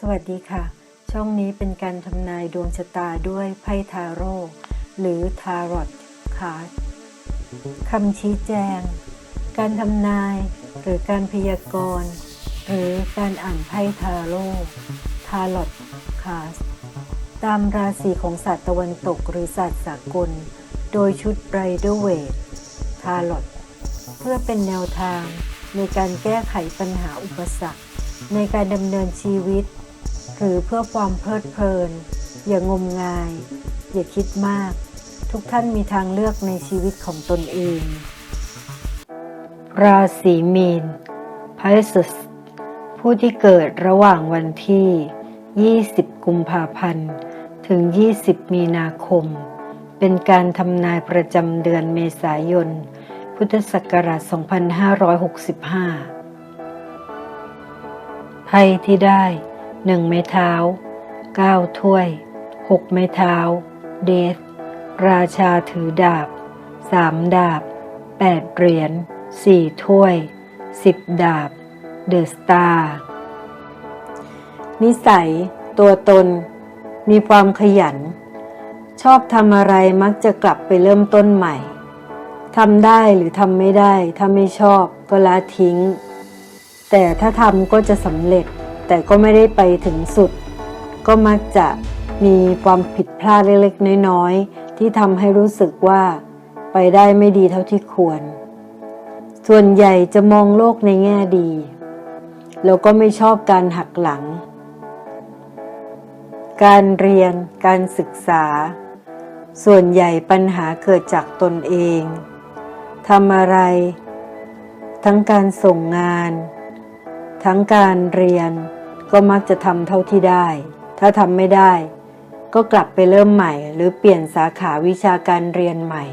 สวัสดีค่ะ ช่องนี้เป็นการทำนายดวงชะตาด้วยไพ่ทาโร่หรือทารอตคาร์ดคำชี้แจง การทำนายหรือการพยากรณ์ หรือการอ่านไพ่ทาโร่ทารอตคาร์ดตามราศีของศาสตร์ตะวันตกหรือศาสตร์สากล โดยชุดไบรเดอร์เวททารอตเพื่อเป็นแนวทางในการแก้ไขปัญหาอุปสรรค ในการดำเนินชีวิต หรือเพื่อความเพลิดเพลิน อย่างมงาย อย่าคิดมาก ทุกท่านมีทางเลือกในชีวิตของตนเอง ราศีมีน Pisces ผู้ที่เกิดระหว่างวันที่ 20 กุมภาพันธ์ ถึง 20 มีนาคม เป็นการทำนายประจำเดือนเมษายน พุทธศักราช 2565 ไพ่ที่ได้ หนึ่งไม้เท้าเก้าถ้วยหกไม้เท้า เดธราชาถือดาบสามดาบแปดเหรียญสี่ถ้วยสิบดาบ เดอะสตาร์ นิสัย ตัวตน มีความขยัน ชอบทำอะไรมักจะกลับไปเริ่มต้นใหม่ทำได้หรือทำไม่ได้ ถ้าไม่ชอบก็ละทิ้ง แต่ถ้าทำก็จะสำเร็จ แต่ก็ไม่ได้ไปถึงสุด ก็มักจะมีความผิดพลาดเล็กๆ น้อยๆ ที่ทำให้รู้สึกว่าไปได้ไม่ดีเท่าที่ควร ส่วนใหญ่จะมองโลกในแง่ดี แล้วก็ไม่ชอบการหักหลัง การเรียน การศึกษา ส่วนใหญ่ปัญหาเกิดจากตนเองทำอะไร ทั้งการส่งงาน ทั้งการเรียน ก็มักจะทำเท่าที่ได้ ถ้าทำไม่ได้ ก็กลับไปเริ่มใหม่ หรือเปลี่ยนสาขาวิชาการเรียนใหม่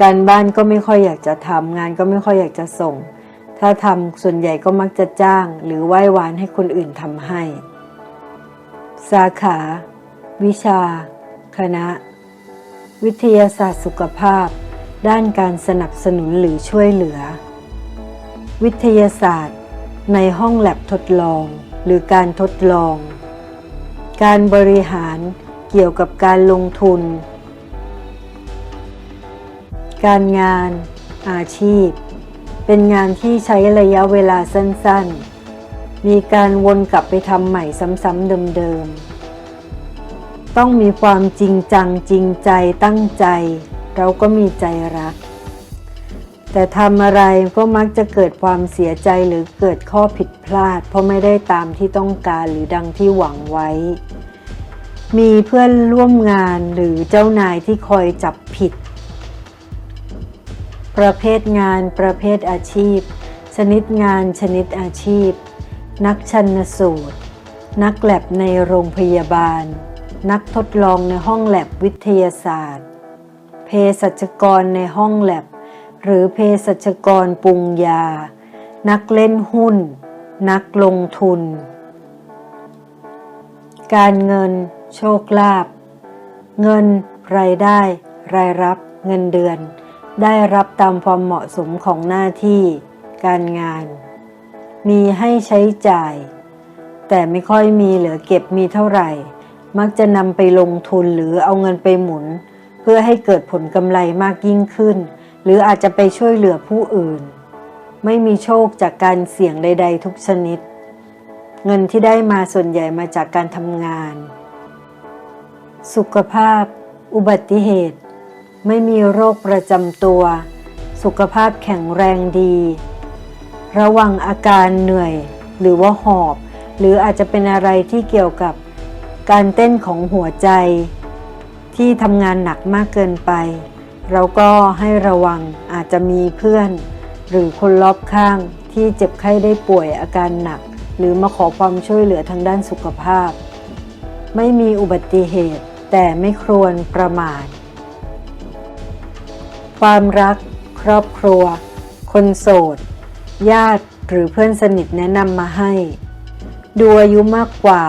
การบ้านก็ไม่ค่อยอยากจะทำงานก็ไม่ค่อยอยากจะส่ง ถ้าทำส่วนใหญ่ก็มักจะจ้าง หรือไหว้วานให้คนอื่นทำให้ สาขา วิชา คณะ วิทยาศาสตร์สุขภาพ ด้านการสนับสนุนหรือช่วยเหลือ วิทยาศาสตร์ ในห้องแลบทดลองหรือการทดลอง การบริหารเกี่ยวกับการลงทุน การงาน อาชีพ เป็นงานที่ใช้ระยะเวลาสั้นๆ มีการวนกลับไปทำใหม่ซ้ำๆเดิมๆ ต้องมีความจริงจังจริงใจตั้งใจ เราก็มีใจรัก แต่ทำอะไรก็มักจะเกิดความเสียใจหรือเกิดข้อผิดพลาด เพราะไม่ได้ตามที่ต้องการหรือดังที่หวังไว้ มีเพื่อนร่วมงานหรือเจ้านายที่คอยจับผิด ประเภทงานประเภทอาชีพ ชนิดงานชนิดอาชีพ นักชันสูตร นักแลบในโรงพยาบาล นักทดลองในห้องแลบวิทยาศาสตร์ เภสัชกรในห้องแลบ หรือเภสัชกรปรุงยา นักเล่นหุ้น นักลงทุน การเงิน โชคลาภเงิน รายได้ รายรับ เงินเดือน ได้รับตามความเหมาะสมของหน้าที่ การงาน มีให้ใช้จ่าย แต่ไม่ค่อยมีเหลือเก็บมีเท่าไหร่ มักจะนำไปลงทุนหรือเอาเงินไปหมุน เพื่อให้เกิดผลกำไรมากยิ่งขึ้น หรืออาจจะไปช่วยเหลือผู้อื่น ไม่มีโชคจากการเสี่ยงใด ๆ ทุกชนิด เงินที่ได้มาส่วนใหญ่มาจากการทำงาน สุขภาพ อุบัติเหตุ ไม่มีโรคประจำตัว สุขภาพแข็งแรงดี ระวังอาการเหนื่อย หรือว่าหอบ หรืออาจจะเป็นอะไรที่เกี่ยวกับการเต้นของหัวใจ ที่ทำงานหนักมากเกินไป เราก็ให้ระวังอาจจะมีเพื่อน หรือคนรอบข้างที่เจ็บไข้ได้ป่วยอาการหนัก หรือมาขอความช่วยเหลือทางด้านสุขภาพ ไม่มีอุบัติเหตุแต่ไม่ควรประมาทความรัก ครอบครัว คนโสด ญาติหรือเพื่อนสนิทแนะนำมาให้ ดูอายุมากกว่า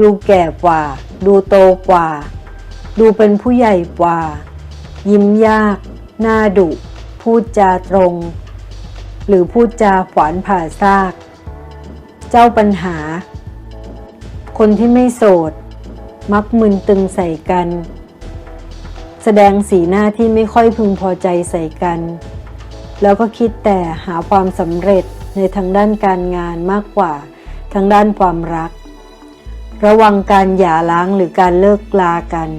ดูแก่กว่า ดูโตกว่า ดูเป็นผู้ใหญ่กว่า ยิ้มยาก หน้าดุ พูดจาตรง หรือพูดจาขวานผ่าซาก เจ้าปัญหา คนที่ไม่โสด มักมึนตึงใส่กัน แสดงสีหน้าที่ไม่ค่อยพึงพอใจใส่กัน แล้วก็คิดแต่หาความสำเร็จในทางด้านการงานมากกว่าทางด้านความรัก ระวังการหย่าร้างหรือการเลิกลากัน